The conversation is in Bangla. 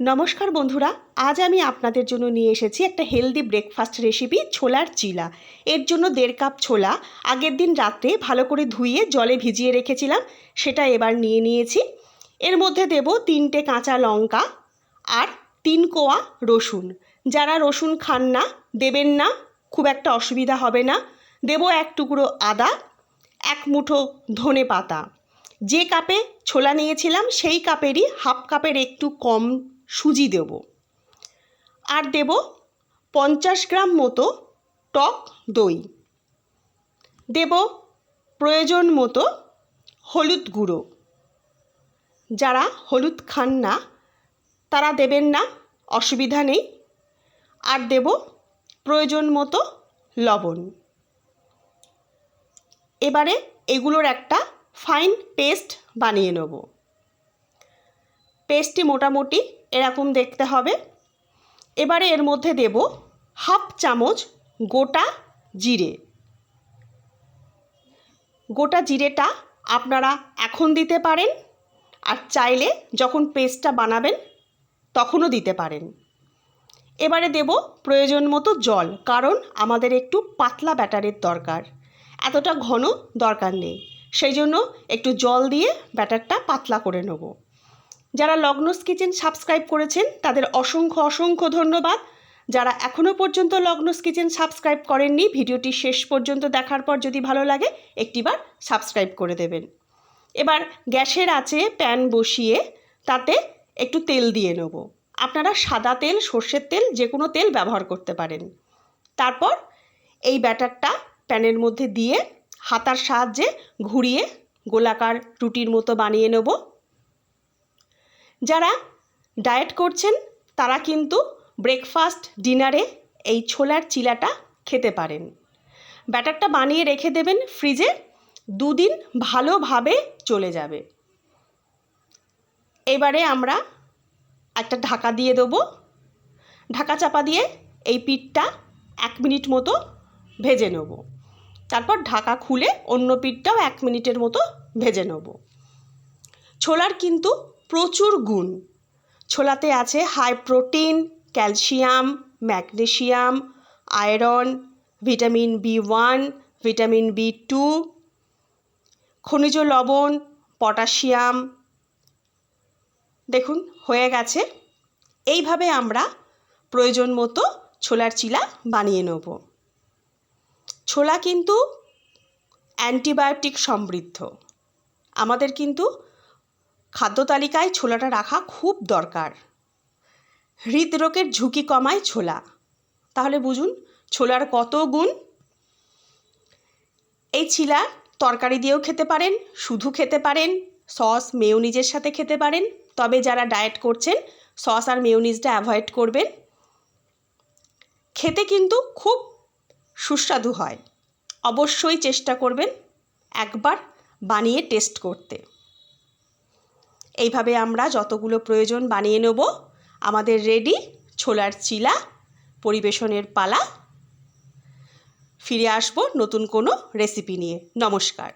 নমস্কার বন্ধুরা, আজ আমি আপনাদের জন্য নিয়ে এসেছি একটা হেলদি ব্রেকফাস্ট রেসিপি ছোলার চিলা। এর জন্য দেড় কাপ ছোলা, আগের দিন রাত্রে ভালো করে ধুয়ে জলে ভিজিয়ে রেখেছিলাম, সেটা এবার নিয়ে নিয়েছি। এর মধ্যে দেব তিনটে কাঁচা লঙ্কা আর তিন কোয়া রসুন। যারা রসুন খান না, দেবেন না, খুব একটা অসুবিধা হবে না। দেব এক টুকরো আদা, এক মুঠো ধনে পাতা। যে কাপে ছোলা নিয়েছিলাম, সেই কাপেরই হাফ কাপের একটু কম সুজি দেব। আর দেব পঞ্চাশ গ্রাম মতো টক দই। দেব প্রয়োজন মতো হলুদ গুঁড়ো। যারা হলুদ খান না, তারা দেবেন না, অসুবিধা নেই। আর দেব প্রয়োজন মতো লবণ। এবারে এগুলোর একটা ফাইন পেস্ট বানিয়ে নেব। পেস্টটি মোটামুটি এরকম দেখতে হবে। এবারে এর মধ্যে দেব হাফ চামচ গোটা জিরে। গোটা জিরেটা আপনারা এখন দিতে পারেন আর চাইলে যখন পেস্টটা বানাবেন তখনও দিতে পারেন। এবারে দেব প্রয়োজন মতো জল, কারণ আমাদের একটু পাতলা ব্যাটারের দরকার। এতটা ঘন দরকার নেই, সেই জন্য একটু জল দিয়ে ব্যাটারটা পাতলা করে নেব। যারা লগ্নস কিচেন সাবস্ক্রাইব করেছেন, তাদের অসংখ্য অসংখ্য ধন্যবাদ। যারা এখনও পর্যন্ত লগ্নস কিচেন সাবস্ক্রাইব করেননি, ভিডিওটি শেষ পর্যন্ত দেখার পর যদি ভালো লাগে, একটিবার সাবস্ক্রাইব করে দেবেন। এবার গ্যাসের আছে প্যান বসিয়ে তাতে একটু তেল দিয়ে নেব। আপনারা সাদা তেল, সর্ষের তেল যে কোনো তেল ব্যবহার করতে পারেন। তারপর এই ব্যাটারটা প্যানের মধ্যে দিয়ে হাতার সাহায্যে ঘুরিয়ে গোলাকার রুটির মতো বানিয়ে নেব। যারা ডায়েট করছেন, তারা কিন্তু ব্রেকফাস্ট ডিনারে এই ছোলার চিলাটা খেতে পারেন। ব্যাটারটা বানিয়ে রেখে দেবেন ফ্রিজে দুদিন ভালোভাবে চলে যাবে। এবারে আমরা একটা ঢাকা দিয়ে দেবো। ঢাকা চাপা দিয়ে এই পিঠটা এক মিনিট মতো ভেজে নেব। তারপর ঢাকা খুলে অন্য পিঠটাও এক মিনিটের মতো ভেজে নেব। ছোলার কিন্তু প্রচুর গুণ। ছোলাতে আছে high protein calcium magnesium iron vitamin B one vitamin B two খনিজ লবণ পটাশিয়াম দেখুন, হয়ে গেছে। এইভাবে আমরা প্রয়োজন মতো ছোলার চিলা বানিয়ে নেব। ছোলা কিন্তু অ্যান্টিবায়োটিক সমৃদ্ধ। আমাদের কিন্তু খাদ্য তালিকায় ছোলাটা রাখা খুব দরকার। হৃদরোগের ঝুঁকি কমায় ছোলা। তাহলে বুঝুন, ছোলার কত গুণ? এই ছিলা তরকারি দিয়েও খেতে পারেন, শুধু খেতে পারেন, সস, মেয়োনিজের সাথে খেতে পারেন। তবে যারা ডায়েট করছেন, সস আর মেয়োনিজটা অ্যাভয়েড করবেন। খেতে কিন্তু খুব সুস্বাদু হয়। অবশ্যই চেষ্টা করবেন একবার বানিয়ে টেস্ট করতে। এইভাবে আমরা যতগুলো প্রয়োজন বানিয়ে নেব। আমাদের রেডি ছোলার চিলা, পরিবেশনের পালা। ফিরে আসব নতুন কোনো রেসিপি নিয়ে। নমস্কার।